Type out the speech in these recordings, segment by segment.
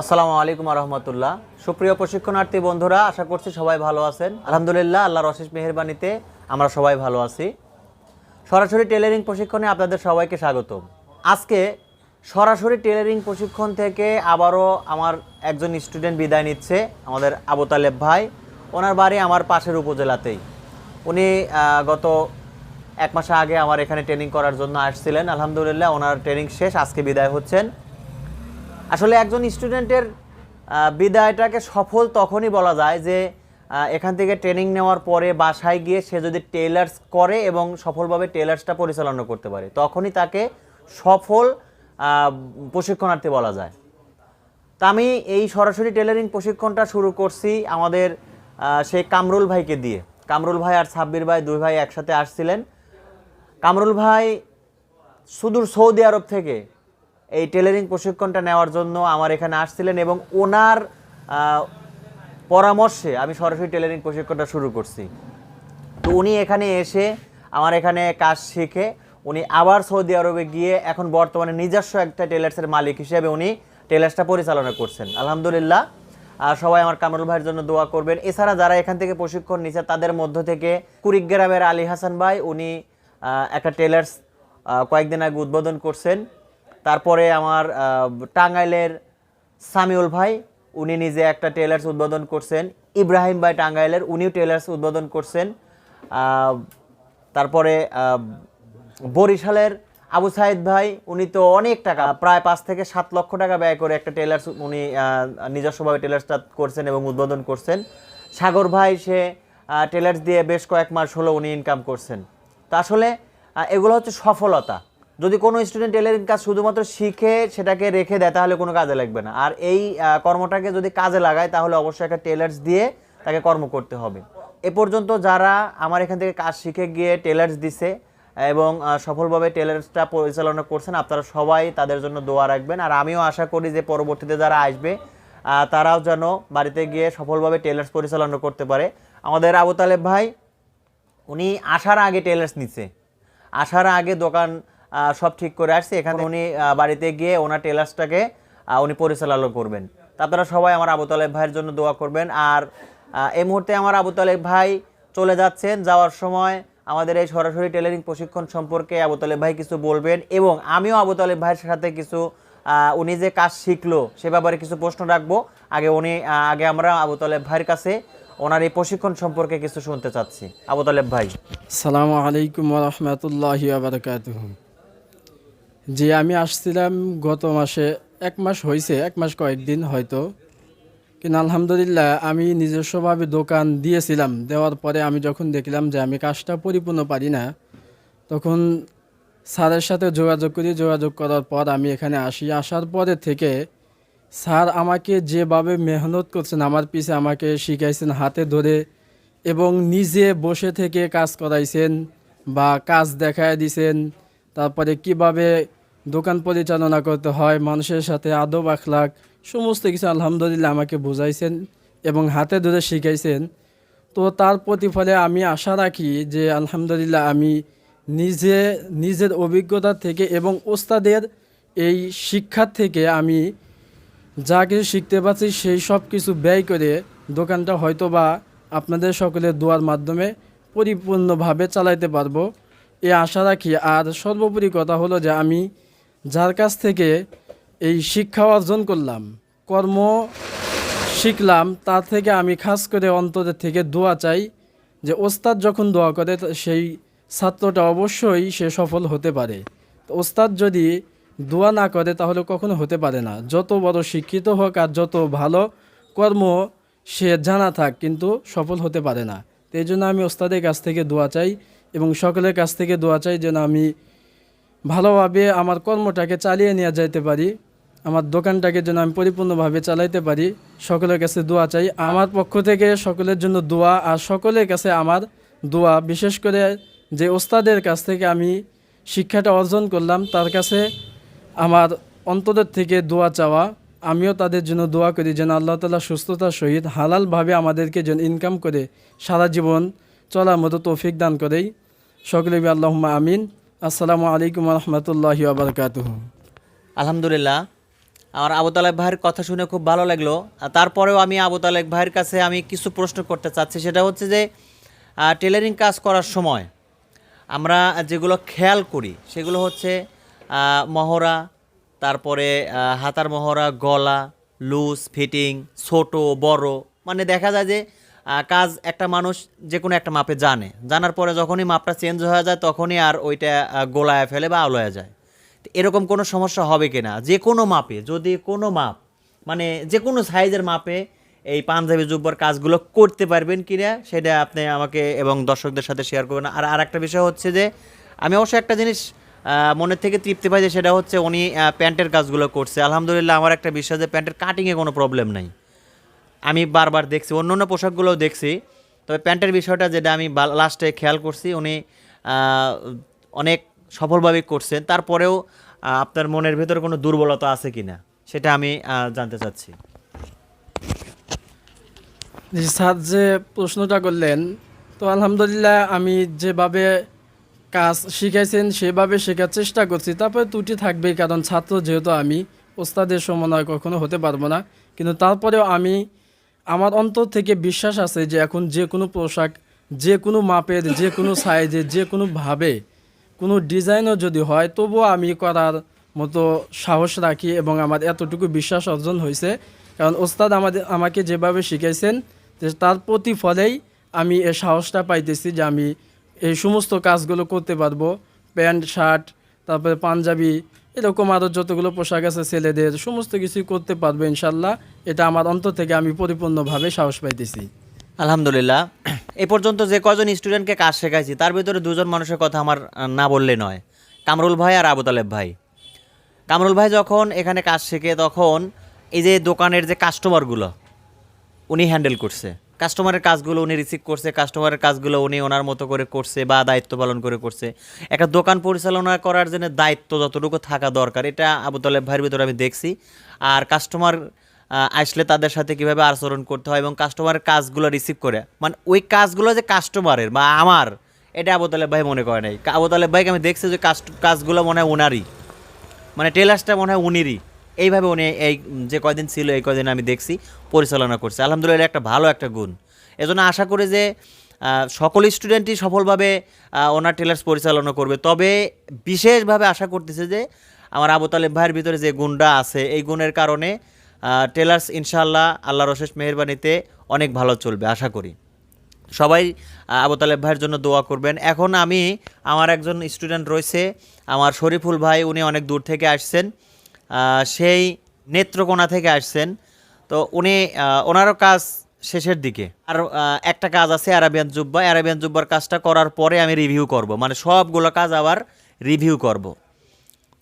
আসসালামু আলাইকুম রহমতুল্লাহ সুপ্রিয় প্রশিক্ষণার্থী বন্ধুরা, আশা করছি সবাই ভালো আছেন। আলহামদুলিল্লাহ, আল্লাহর অশেষ মেহেরবানিতে আমরা সবাই ভালো আছি। সরাসরি টেলারিং প্রশিক্ষণে আপনাদের সবাইকে স্বাগতম। আজকে সরাসরি টেলারিং প্রশিক্ষণ থেকে আবারও আমার একজন স্টুডেন্ট বিদায় নিচ্ছে, আমাদের আবু তালেব ভাই। ওনার বাড়ি আমার পাশের উপজেলাতেই। উনি গত এক মাস আগে আমার এখানে ট্রেনিং করার জন্য আসছিলেন। আলহামদুলিল্লাহ, ওনার ট্রেনিং শেষ, আজকে বিদায় হচ্ছেন। আসলে একজন স্টুডেন্টের বিদায়টাকে সফল তখনই বলা যায় যে এখান থেকে ট্রেনিং নেওয়ার পরে বাসায় গিয়ে সে যদি টেলার্স করে এবং সফলভাবে টেলার্সটা পরিচালনা করতে পারে, তখনই তাকে সফল প্রশিক্ষণার্থী বলা যায়। তা আমি এই সরাসরি টেলারিং প্রশিক্ষণটা শুরু করছি আমাদের সেই কামরুল ভাইকে দিয়ে। কামরুল ভাই আর সাব্বির ভাই দুই ভাই একসাথে আসছিলেন। কামরুল ভাই সুদূর সৌদি আরব থেকে এই টেলারিং প্রশিক্ষণটা নেওয়ার জন্য আমার এখানে আসছিলেন এবং ওনার পরামর্শে আমি সরাসরি টেলারিং প্রশিক্ষণটা শুরু করছি। তো উনি এখানে এসে আমার এখানে কাজ শিখে উনি আবার সৌদি আরবে গিয়ে এখন বর্তমানে নিজস্ব একটা টেলার্সের মালিক হিসেবে উনি টেলার্সটা পরিচালনা করছেন। আলহামদুলিল্লাহ সবাই আমার কামরুল ভাইয়ের জন্য দোয়া করবেন। এছাড়া যারা এখান থেকে প্রশিক্ষণ নিচ্ছে তাদের মধ্য থেকে কুড়িগ্রামের আলী হাসান ভাই, উনি একটা টেলার্স কয়েকদিন আগে উদ্বোধন করছেন। তারপরে আমার টাঙ্গাইলের সামিউল ভাই, উনি নিজে একটা টেলার্স উদ্বোধন করছেন। ইব্রাহিম ভাই টাঙ্গাইলের, উনিও টেলার্স উদ্বোধন করছেন। তারপরে বরিশালের আবু সাইদ ভাই, উনি তো অনেক টাকা, প্রায় পাঁচ থেকে সাত লক্ষ টাকা ব্যয় করে একটা টেলার্স উনি নিজস্বভাবে টেলার্সটা করছেন এবং উদ্বোধন করছেন। সাগর ভাই, সে টেলার্স দিয়ে বেশ কয়েক মাস হলো উনি ইনকাম করছেন। তো আসলে এগুলো হচ্ছে সফলতা। যদি কোনো স্টুডেন্ট টেলারিং কাজ শুধুমাত্র শিখে সেটাকে রেখে দেয়, তাহলে কোনো কাজে লাগবে না। আর এই কর্মটাকে যদি কাজে লাগায়, তাহলে অবশ্যই একটা টেলার্স দিয়ে তাকে কর্ম করতে হবে। এ পর্যন্ত যারা আমার এখান থেকে কাজ শিখে গিয়ে টেলার্স দিছে এবং সফলভাবে টেলার্সটা পরিচালনা করছেন, আপনারা সবাই তাদের জন্য দোয়া রাখবেন। আর আমিও আশা করি যে পরবর্তীতে যারা আসবে তারাও যেন বাড়িতে গিয়ে সফলভাবে টেলার্স পরিচালনা করতে পারে। আমাদের আবু তালেব ভাই, উনি আসার আগে টেলার্স নিচ্ছে আসার আগে দোকান সব ঠিক করে আসছি। এখানে উনি বাড়িতে গিয়ে ওনার টেলার্সটাকে উনি পরিচালনা করবেন। আপনারা সবাই আমার আবু তালেব ভাইয়ের জন্য দোয়া করবেন। আর এই মুহূর্তে আমার আবু তালেব ভাই চলে যাচ্ছেন। যাওয়ার সময় আমাদের এই সরাসরি টেলারিং প্রশিক্ষণ সম্পর্কে আবু তালেব ভাই কিছু বলবেন এবং আমিও আবু তালেব ভাইয়ের সাথে কিছু উনি যে কাজ শিখলো সে ব্যাপারে কিছু প্রশ্ন রাখব। আগে উনি আগে আমরা আবু তালেব ভাইয়ের কাছে ওনার এই প্রশিক্ষণ সম্পর্কে কিছু শুনতে চাচ্ছি। আবু তালেব ভাই। সালামু আলাইকুম রহমতুল্লাহ জি আমি আসছিলাম গত মাসে, এক মাস হয়েছে এক মাস কয়েকদিন হয়তো। কিন্তু আলহামদুলিল্লাহ, আমি নিজস্বভাবে দোকান দিয়েছিলাম। দেওয়ার পরে আমি যখন দেখলাম যে আমি কাজটা পরিপূর্ণ পারি না, তখন স্যারের সাথে যোগাযোগ করি। যোগাযোগ করার পর আমি এখানে আসি। আসার পরে থেকে স্যার আমাকে যেভাবে মেহনত করছেন, আমার পিছে আমাকে শিখাইছেন হাতে ধরে এবং নিজে বসে থেকে কাজ করাইছেন বা কাজ দেখায় দিছেন, তারপরে কীভাবে দোকান পরিচালনা করতে হয়, মানুষের সাথে আদব আখলাক সমস্ত কিছু আলহামদুলিল্লাহ আমাকে বুঝাইছেন এবং হাতে ধরে শিখাইছেন। তো তার প্রতিফলে আমি আশা রাখি যে আলহামদুলিল্লাহ আমি নিজে, নিজের অভিজ্ঞতা থেকে এবং ওস্তাদের এই শিক্ষার থেকে আমি যা কিছু শিখতে পারছি সেই সব কিছু ব্যয় করে দোকানটা হয়তো বা আপনাদের সকলের দোয়ার মাধ্যমে পরিপূর্ণভাবে চালাইতে পারব। এ আশা রাখি। আর সর্বোপরি কথা হলো যে আমি যার কাছ থেকে এই শিক্ষা অর্জন করলাম, কর্ম শিখলাম, তার থেকে আমি খাস করে অন্তরের থেকে দোয়া চাই যে ওস্তাদ যখন দোয়া করে সেই ছাত্রটা অবশ্যই সে সফল হতে পারে। তো ওস্তাদ যদি দোয়া না করে, তাহলে কখনো হতে পারে না। যত বড় শিক্ষিত হোক আর যত ভালো কর্ম সে জানা থাক, কিন্তু সফল হতে পারে না। তো এই জন্য আমি ওস্তাদের কাছ থেকে দোয়া চাই এবং সকলের কাছ থেকে দোয়া চাই যেন আমি ভালোভাবে আমার কর্মটাকে চালিয়ে নিয়ে যাইতে পারি, আমার দোকানটাকে যেন আমি পরিপূর্ণভাবে চালাইতে পারি। সকলের কাছে দোয়া চাই। আমার পক্ষ থেকে সকলের জন্য দোয়া, আর সকলের কাছে আমার দোয়া। বিশেষ করে যে ওস্তাদের কাছ থেকে আমি শিক্ষাটা অর্জন করলাম, তার কাছে আমার অন্তরের থেকে দোয়া চাওয়া। আমিও তাদের জন্য দোয়া করি যেন আল্লাহ তালা সুস্থতার সহিত হালালভাবে আমাদেরকে যেন ইনকাম করে সারা জীবন চলার মতো তৌফিক দান করেই। সকলে আল্লাহ আমিন। আসসালামু আলাইকুম রহমতুল্লাহি আবরকাতুহ আলহামদুলিল্লাহ। আমার আবু তালেব ভাইয়ের কথা শুনে খুব ভালো লাগল। তারপরেও আমি আবু তালেব ভাইয়ের কাছে আমি কিছু প্রশ্ন করতে চাচ্ছি। সেটা হচ্ছে যে টেলারিং কাজ করার সময় আমরা যেগুলো খেয়াল করি, সেগুলো হচ্ছে মহড়া, তারপরে হাতার মহড়া, গলা, লুজ, ফিটিং, ছোট, বড়। মানে দেখা যায় যে কাজ একটা মানুষ যে কোনো একটা মাপে জানে। জানার পরে যখনই মাপটা চেঞ্জ হয়ে যায়, তখনই আর ওইটা গোলায় ফেলে বা আলোয়া যায়। এরকম কোনো সমস্যা হবে কি না যে কোনো মাপে, যদি কোনো মাপ মানে যে কোনো সাইজের মাপে এই পাঞ্জাবি জুব্বর কাজগুলো করতে পারবেন কি না সেটা আপনি আমাকে এবং দর্শকদের সাথে শেয়ার করবেন। আর আরেকটা বিষয় হচ্ছে যে, আমি অবশ্য একটা জিনিস মনের থেকে তৃপ্তি পাই যে সেটা হচ্ছে উনি প্যান্টের কাজগুলো করছে। আলহামদুলিল্লাহ আমার একটা বিশ্বাস যে প্যান্টের কাটিংয়ে কোনো প্রবলেম নাই। আমি বারবার দেখছি, অন্য অন্য পোশাকগুলোও দেখছি। তবে প্যান্টের বিষয়টা যেটা আমি লাস্টে খেয়াল করছি, উনি অনেক সফলভাবে করছেন। তারপরেও আপনার মনের ভেতরে কোনো দুর্বলতা আছে কি না সেটা আমি জানতে চাচ্ছি। জি, স্যার, যে প্রশ্নটা করলেন, তো আলহামদুলিল্লাহ আমি যেভাবে কাজ শিখাইছেন, সেভাবে শেখার চেষ্টা করছি। তারপরে ত্রুটি থাকবেই, কারণ ছাত্র যেহেতু আমি, ওস্তাদের সমন্বয় কখনো হতে পারব না। কিন্তু তারপরেও আমি আমার অন্তর থেকে বিশ্বাস আছে যে এখন যে কোনো পোশাক, যে কোনো মাপের, যে কোনো সাইজে, যে কোনোভাবে কোনো ডিজাইনও যদি হয়, তবুও আমি করার মতো সাহস রাখি এবং আমার এতটুকু বিশ্বাস অর্জন হয়েছে। কারণ ওস্তাদ আমাদের, আমাকে যেভাবে শিখাইছেন যে তার প্রতিফলেই আমি এ সাহসটা পাইতেছি যে আমি এই সমস্ত কাজগুলো করতে পারব। প্যান্ট, শার্ট, তারপরে পাঞ্জাবি এরকম আরও যতগুলো পোশাক আছে ছেলেদের, সমস্ত কিছুই করতে পারব ইনশাল্লাহ। এটা আমার অন্তর থেকে আমি পরিপূর্ণভাবে সাহস পাইতেছি। আলহামদুলিল্লাহ। এ পর্যন্ত যে কজন স্টুডেন্টকে কাজ শেখাইছি, তার ভিতরে দুজন মানুষের কথা আমার না বললে নয়। কামরুল ভাই আর আবু তালেব ভাই। কামরুল ভাই যখন এখানে কাজ শেখে, তখন এই যে দোকানের যে কাস্টমারগুলো উনি হ্যান্ডেল করছে। কাস্টমারের কাজগুলো উনি রিসিভ করছে কাস্টমারের কাজগুলো উনি ওনার মতো করে করছে বা দায়িত্ব পালন করে করছে। একটা দোকান পরিচালনা করার জন্য দায়িত্ব যতটুকু থাকা দরকার, এটা আবু তালেব ভাইয়ের ভিতরে আমি দেখছি। আর কাস্টমার আসলে তাদের সাথে কীভাবে আচরণ করতে হয় এবং কাস্টমারের কাজগুলো রিসিভ করে। মানে ওই কাজগুলো যে কাস্টমারের বা আমার, এটা আবু তালেব ভাই মনে করে নাই। আবু তালেব ভাইকে আমি দেখছি যে কাজ কাজগুলো মনে হয় ওনারই মানে টেলার্সটা মনে হয় উনিরই। এইভাবে উনি এই যে কয়দিন ছিল, এই কয়দিন আমি দেখছি, পরিচালনা করছে। আলহামদুলিল্লাহ একটা ভালো একটা গুণ। এজন্য আশা করি যে সকল স্টুডেন্টই সফলভাবে ওনার টেলার্স পরিচালনা করবে। তবে বিশেষভাবে আশা করতেছে যে, আমার আবু তালেব ভাইয়ের ভিতরে যে গুণটা আছে, এই গুণের কারণে টেলার্স ইনশাল্লাহ আল্লাহর অশেষ মেহরবানিতে অনেক ভালো চলবে, আশা করি। সবাই আবু তালেব ভাইয়ের জন্য দোয়া করবেন। এখন আমি, আমার একজন স্টুডেন্ট রয়েছে, আমার শরীফুল ভাই, উনি অনেক দূর থেকে আসছেন। সেই নেত্রকোনা থেকে আসছেন। তো উনি ওনারও কাজ শেষের দিকে। আর একটা কাজ আছে আরাবিয়ান জুব্বা। অ্যারাবিয়ান জুব্বার কাজটা করার পরে আমি রিভিউ করব। মানে সবগুলো কাজ আবার রিভিউ করব।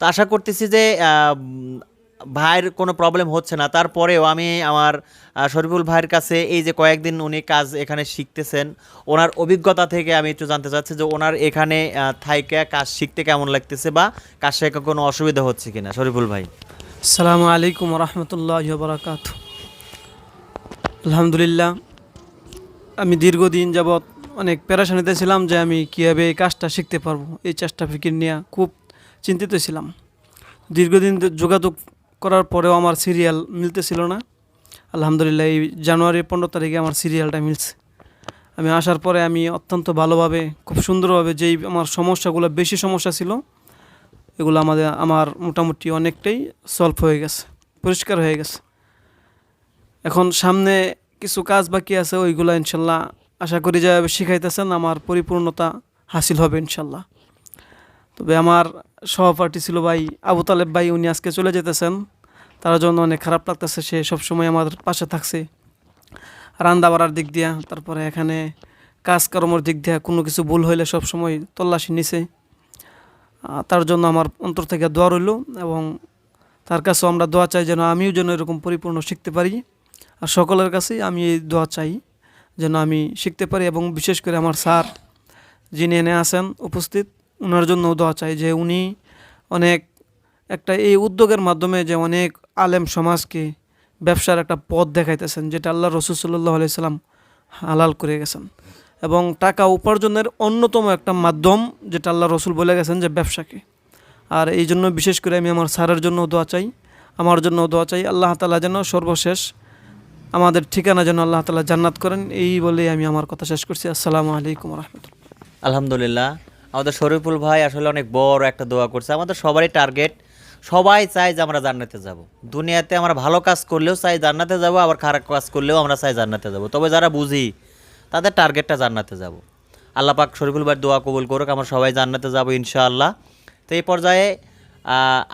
তো আশা করতেছি যে ভাইয়ের কোনো প্রবলেম হচ্ছে না। তারপরেও আমি আমার শরীফুল ভাইয়ের কাছে এই যে কয়েকদিন উনি কাজ এখানে শিখতেছেন, ওনার অভিজ্ঞতা থেকে আমি একটু জানতে চাচ্ছি যে ওনার এখানে থাইকে কাজ শিখতে কেমন লাগতেছে বা কাজ শেখা কোনো অসুবিধা হচ্ছে কিনা? শরীফুল ভাই। আসসালামু আলাইকুম রহমতুল্লাহ বরাকাত আলহামদুলিল্লাহ, আমি দীর্ঘদিন যাবৎ অনেক পেরেশানিতে ছিলাম যে আমি কীভাবে এই কাজটা শিখতে পারব। এই চেষ্টা ফিকির নিয়ে খুব চিন্তিত ছিলাম। দীর্ঘদিন যোগাযোগ করার পরেও আমার সিরিয়াল মিলতেছিল না। আলহামদুলিল্লাহ, এই জানুয়ারি পনেরো তারিখে আমার সিরিয়ালটা মিলছে। আমি আসার পরে আমি অত্যন্ত ভালোভাবে, খুব সুন্দরভাবে যেই আমার সমস্যাগুলো বেশি সমস্যা ছিল, এগুলো আমাদের, আমার মোটামুটি অনেকটাই সলভ হয়ে গেছে, পরিষ্কার হয়ে গেছে। এখন সামনে কিছু কাজ বাকি আছে, ওইগুলো ইনশাল্লাহ আশা করি যে শিখাইতেছেন, আমার পরিপূর্ণতা হাসিল হবে ইনশাল্লাহ। তবে আমার সহপাঠী ছিল ভাই আবু তালেব ভাই, উনি আজকে চলে যেতেছেন। তার জন্য অনেক খারাপ লাগতেছে, সে সবসময় আমার পাশে থাকছে। রান্না বাড়ার দিক দিয়া, তারপরে এখানে কাজকর্মর দিক দিয়া কোনো কিছু ভুল হইলে সবসময় তল্লাশি নিছে। তার জন্য আমার অন্তর থেকে দোয়া রইল এবং তার কাছেও আমরা দোয়া চাই যেন আমিও যেন এরকম পরিপূর্ণ শিখতে পারি। আর সকলের কাছেই আমি এই দোয়া চাই যেন আমি শিখতে পারি এবং বিশেষ করে আমার স্যার যিনি এনে আছেন উপস্থিত ওনার জন্য দোয়া চাই যে উনি অনেক একটা এই উদ্যোগের মাধ্যমে যে অনেক আলেম সমাজকে ব্যবসার একটা পথ দেখাইতেছেন, যেটা আল্লাহ রসুল সাল্লাহ আলাইসাল্লাম হালাল করে গেছেন। এবং টাকা উপার্জনের অন্যতম একটা মাধ্যম যেটা আল্লাহ রসুল বলে গেছেন যে ব্যবসাকে। আর এই জন্য বিশেষ করে আমি আমার স্যারের জন্য দোয়া চাই, আমার জন্য দোয়া চাই, আল্লাহ তালা যেন সর্বশেষ আমাদের ঠিকানা যেন আল্লাহ তালা জান্নাত করেন, এই বলেই আমি আমার কথা শেষ করছি। আসসালামু আলাইকুম রহমতুল্লাহ। আলহামদুলিল্লাহ। আমাদের শরীফুল ভাই আসলে অনেক বড় একটা দোয়া করছে। আমাদের সবারই টার্গেট সবাই চাই যে আমরা জান্নাতে যাব। দুনিয়াতে আমরা ভালো কাজ করলেও চাই জান্নাতে যাব, আবার খারাপ কাজ করলেও আমরা চাই জান্নাতে যাব। তবে যারা বুঝি, তাদের টার্গেটটা জান্নাতে যাব। আল্লাহ পাক শরীফুল ভাই দোয়া কবুল করুক, আমরা সবাই জান্নাতে যাব ইনশাআল্লাহ। তো এই পর্যায়ে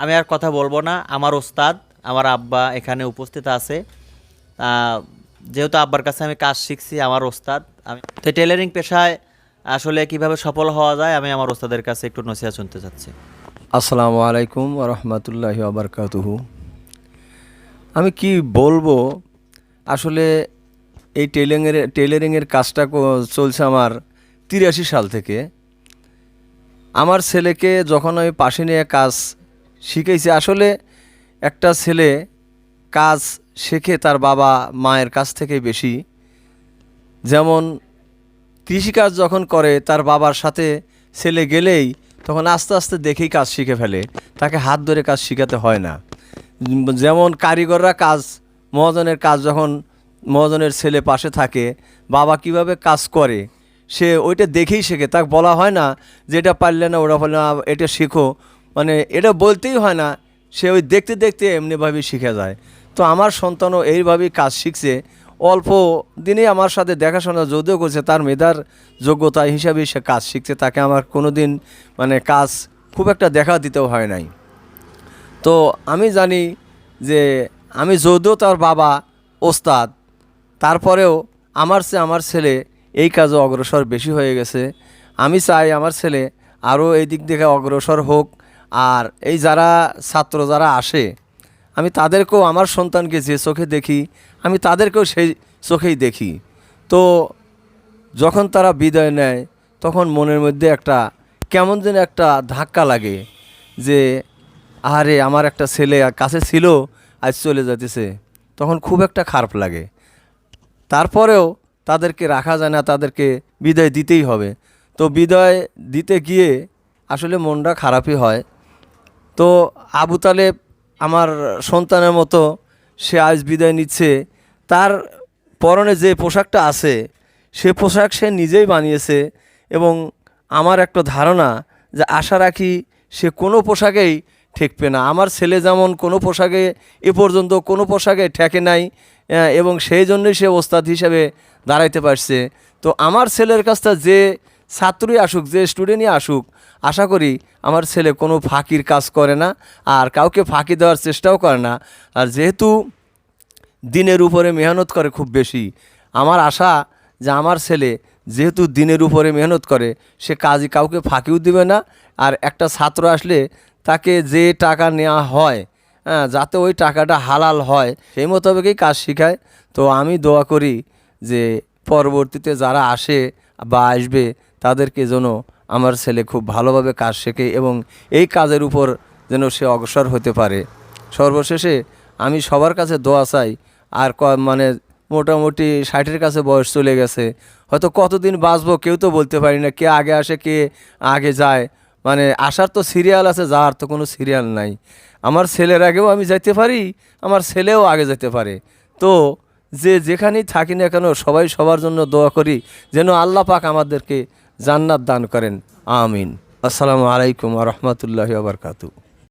আমি আর কথা বলব না। আমার ওস্তাদ, আমার আব্বা এখানে উপস্থিত আছে। যেহেতু আব্বার কাছে আমি কাজ শিখছি, আমার ওস্তাদ। আমি তো টেলারিং পেশায় আসলে কীভাবে সফল হওয়া যায়, আমি আমার ওস্তাদের কাছে একটু নসিহত শুনতে চাচ্ছি। আসসালামু আলাইকুম রহমতুল্লাহ আবরকাতুহু আমি কি বলব, আসলে এই টেলিংয়ের টেলারিংয়ের কাজটা চলছে আমার তিরাশি সাল থেকে। আমার ছেলেকে যখন আমি পাশে নিয়ে কাজ শিখেছি আসলে একটা ছেলে কাজ শেখে তার বাবা মায়ের কাছ থেকে বেশি। যেমন কৃষিকাজ যখন করে, তার বাবার সাথে ছেলে গেলেই তখন আস্তে আস্তে দেখেই কাজ শিখে ফেলে। তাকে হাত ধরে কাজ শিখাতে হয় না। যেমন কারিগররা কাজ, মহাজনের কাজ যখন মহাজনের ছেলে পাশে থাকে, বাবা কীভাবে কাজ করে, সে ওইটা দেখেই শেখে। তাকে বলা হয় না যে এটা পারলে না ওটা পারলে না, এটা শেখো। মানে এটা বলতেই হয় না, সে ওই দেখতে দেখতে এমনিভাবেই শিখে যায়। তো আমার সন্তানও এইভাবেই কাজ শিখছে অল্প দিনেই আমার সাথে দেখাশোনা যদিও করছে, তার মেধার যোগ্যতা হিসাবে সে কাজ শিখছে, তাকে আমার কোনো দিন মানে কাজ খুব একটা দেখা দিতেও হয় নাই। তো আমি জানি যে আমি যদিও তার বাবা ওস্তাদ, তারপরেও আমার চেয়ে আমার ছেলে এই কাজে অগ্রসর বেশি হয়ে গেছে। আমি চাই আমার ছেলে আরও এই দিক থেকে অগ্রসর হোক, আর এই যারা ছাত্র যারা আসে, আমি তাদেরকেও, আমার সন্তানকে যে চোখে দেখি আমি তাদেরকেও সেই চোখেই দেখি। তো যখন তারা বিদায় নেয়, তখন মনের মধ্যে একটা, কেমন যেন একটা ধাক্কা লাগে যে আরে আমার একটা ছেলে কাছে ছিল, আজ চলে যেতেছে তখন খুব একটা খারাপ লাগে। তারপরেও তাদেরকে রাখা যায় না, তাদেরকে বিদায় দিতেই হবে। তো বিদায় দিতে গিয়ে আসলে মনটা খারাপই হয়। তো আবু তালেব আমার সন্তানের মতো সে আজ বিদায় নিচ্ছে। তার পরনে যে পোশাকটা আছে, সে পোশাক সে নিজেই বানিয়েছে এবং আমার একটা ধারণা যে আশা রাখি সে কোনো পোশাকেই ঠেকবে না। আমার ছেলে যেমন কোনো পোশাকে এ পর্যন্ত কোনো পোশাকে ঠেকে নাই এবং সেই জন্যই সে ওস্তাদ হিসেবে দাঁড়াইতে পারছে। তো আমার ছেলের কাছটা যে ছাত্রই আসুক, যে স্টুডেন্টই আসুক আশা করি আমার ছেলে কোনো ফাঁকির কাজ করে না আর কাউকে ফাঁকি দেওয়ার চেষ্টাও করে না। আর যেহেতু দিনের উপরে মেহনত করে খুব বেশি, আমার আশা যে আমার ছেলে যেহেতু দিনের উপরে মেহনত করে, সে কাজই কাউকে ফাঁকিও দিবে না আর একটা ছাত্র আসলে তাকে যে টাকা নেওয়া হয় হ্যাঁ যাতে ওই টাকাটা হালাল হয়, সেই মোতাবেকই কাজ শেখায়। তো আমি দোয়া করি যে পরবর্তীতে যারা আসে বা আসবে, তাদেরকে যেন আমার ছেলে খুব ভালোভাবে কাজ শেখে এবং এই কাজের উপর যেন সে অগ্রসর হতে পারে। সর্বশেষে আমি সবার কাছে দোয়া চাই, আর ক মানে মোটামুটি ষাটের কাছে বয়স চলে গেছে। হয়তো কতদিন বাঁচবো কেউ তো বলতে পারি না, কে আগে আসে, কে আগে যায়। মানে আসার তো সিরিয়াল আছে, যাওয়ার তো কোনো সিরিয়াল নাই। আমার ছেলের আগেও আমি যাইতে পারি, আমার ছেলেও আগে যেতে পারে। তো যে যেখানেই থাকি না কেন, সবাই সবার জন্য দোয়া করি, যেন আল্লাহ পাক আমাদেরকে জান্নাত দান করেন আমিন। আসসালামু আলাইকুম রহমতুল্লাহ আবরকাতু